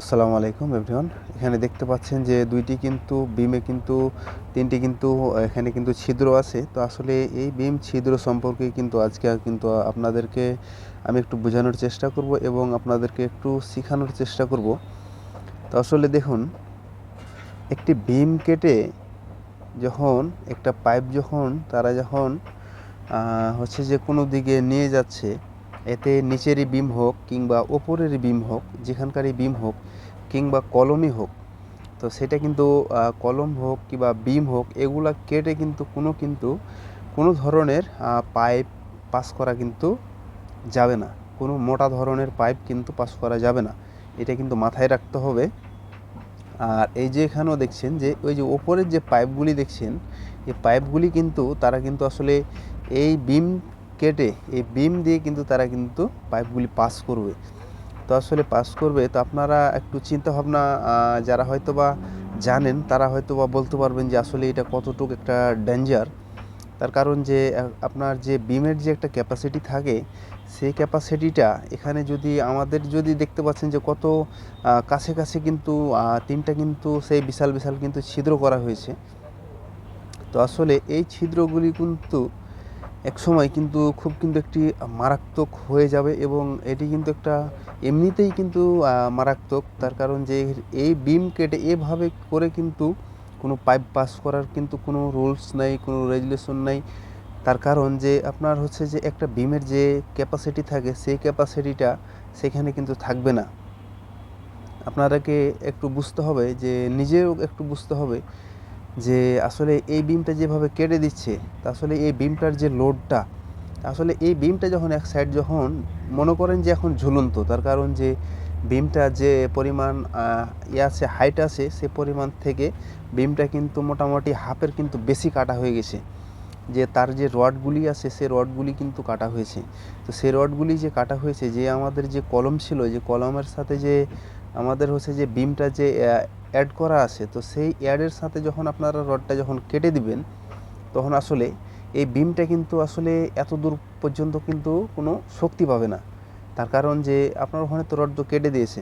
আসসালামু আলাইকুম এভরিওয়ান। এখানে দেখতে পাচ্ছেন যে দুইটি কিন্তু বিমে কিন্তু, তিনটি কিন্তু, এখানে কিন্তু ছিদ্র আছে। তো আসলে এই বিম ছিদ্র সম্পর্কে কিন্তু আজকে কিন্তু আপনাদেরকে আমি একটু বোঝানোর চেষ্টা করব এবং আপনাদেরকে একটু শেখানোর চেষ্টা করব। তো আসলে দেখুন, একটি বিম কেটে যখন, একটা পাইপ যখন, তারা যখন হচ্ছে যে কোনো দিকে নিয়ে যাচ্ছে এতে নিচেরই বিম হোক কিংবা ওপরের বিম হোক, যেখানকারই বিম হোক কিংবা কলমই হোক, তো সেটা কিন্তু কলম হোক কিংবা বিম হোক, এগুলা কেটে কিন্তু কোনো কিন্তু কোনো ধরনের পাইপ পাস করা কিন্তু যাবে না। কোনো মোটা ধরনের পাইপ কিন্তু পাস করা যাবে না। এটা কিন্তু মাথায় রাখতে হবে। আর এই যে এখানেও দেখছেন যে, ওই যে ওপরের যে পাইপগুলি দেখছেন, এই পাইপগুলি কিন্তু তারা কিন্তু আসলে এই বিম কেটে এই বিম দিয়ে কিন্তু তারা কিন্তু পাইপগুলি পাস করবে। তো আসলে পাস করবে, তো আপনারা একটু চিন্তা ভাবনা যারা হয়তো বা জানেন, তারা হয়তো বা বলতে পারবেন যে আসলে এটা কতটুকু একটা ডেঞ্জার তার কারণ যে আপনার যে বিমের যে একটা ক্যাপাসিটি থাকে, সেই ক্যাপাসিটিটা এখানে যদি আমাদের যদি দেখতে পাচ্ছেন যে কত কাছে কাছে কিন্তু তিনটা কিন্তু সেই বিশাল বিশাল কিন্তু ছিদ্র করা হয়েছে। তো আসলে এই ছিদ্রগুলি কিন্তু এক সময় কিন্তু খুব কিন্তু একটি মারাত্মক হয়ে যাবে এবং এটি কিন্তু একটা এমনিতেই কিন্তু মারাত্মক। তার কারণ যে এই বিম কেটে এভাবে করে কিন্তু কোনো পাইপ পাস করার কিন্তু কোনো রুলস নাই, কোনো রেগুলেশন নাই। তার কারণ যে আপনার হচ্ছে যে একটা বিমের যে ক্যাপাসিটি থাকে, সেই ক্যাপাসিটিটা সেখানে কিন্তু থাকবে না। আপনারাকে একটু বুঝতে হবে যে, নিজেও একটু বুঝতে হবে যে আসলে এই বিমটা যেভাবে কেটে দিচ্ছে, তা আসলে এই বিমটার যে লোডটা আসলে এই বিমটা যখন এক সাইড যখন মনে করেন যে এখন ঝুলন্ত, তার কারণ যে বিমটা যে পরিমাণ ইয়ে আছে হাইট আছে, সে পরিমাণ থেকে বিমটা কিন্তু মোটামুটি হাফের কিন্তু বেশি কাটা হয়ে গেছে। যে তার যে রডগুলি আছে, সে রডগুলি কিন্তু কাটা হয়েছে। তো সে রডগুলি যে কাটা হয়েছে, যে আমাদের যে কলম ছিল, যে কলমের সাথে যে আমাদের হচ্ছে যে বিমটা যে অ্যাড করা আছে, তো সেই অ্যাডের সাথে যখন আপনারা রডটা যখন কেটে দিবেন, তখন আসলে এই বিমটা কিন্তু আসলে এত দূর পর্যন্ত কিন্তু কোনো শক্তি পাবে না। তার কারণ যে আপনার ওখানে তো রড তো কেটে দিয়েছে।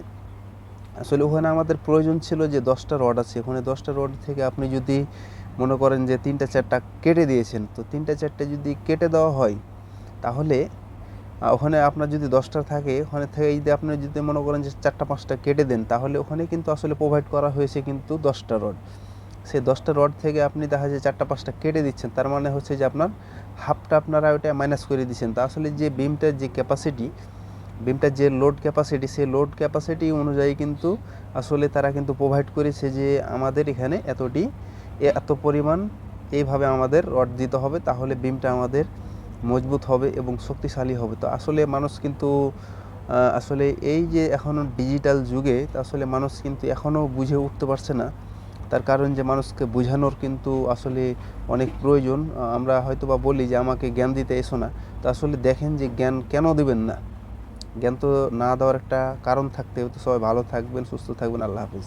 আসলে ওখানে আমাদের প্রয়োজন ছিল যে দশটা রড আছে, ওখানে দশটা রড থেকে আপনি যদি মনে করেন যে তিনটা চারটা কেটে দিয়েছেন, তো তিনটা চারটে যদি কেটে দেওয়া হয়, তাহলে ওখানে আপনার যদি দশটা থাকে, ওখানে থেকে যদি আপনি যদি মনে করেন যে চারটা, পাঁচটা কেটে দেন, তাহলে ওখানে কিন্তু আসলে প্রোভাইড করা হয়েছে কিন্তু দশটা রড সেই দশটা রড থেকে আপনি দেখা যায় চারটা, পাঁচটা কেটে দিচ্ছেন, তার মানে হচ্ছে যে আপনার হাফটা আপনারা ওটা মাইনাস করে দিচ্ছেন। তা আসলে যে বিমটার যে ক্যাপাসিটি বিমটার যে লোড ক্যাপাসিটি সেই লোড ক্যাপাসিটি অনুযায়ী কিন্তু আসলে তারা কিন্তু প্রোভাইড করেছে যে আমাদের এখানে এতটি এত পরিমাণ এইভাবে আমাদের রড দিতে হবে, তাহলে বিমটা আমাদের মজবুত হবে এবং শক্তিশালী হবে। তো আসলে মানুষ কিন্তু আসলে এই যে এখনও ডিজিটাল যুগে, আসলে মানুষ কিন্তু এখনও বুঝে উঠতে পারছে না। তার কারণ যে মানুষকে বোঝানোর কিন্তু আসলে অনেক প্রয়োজন। আমরা হয়তো বা বলি যে আমাকে জ্ঞান দিতে এসো না। তো আসলে দেখেন যে জ্ঞান কেন দেবেন না? জ্ঞান তো না দেওয়ার একটা কারণ থাকতে হবে। তো সবাই ভালো থাকবেন, সুস্থ থাকবেন। আল্লাহ হাফিজ।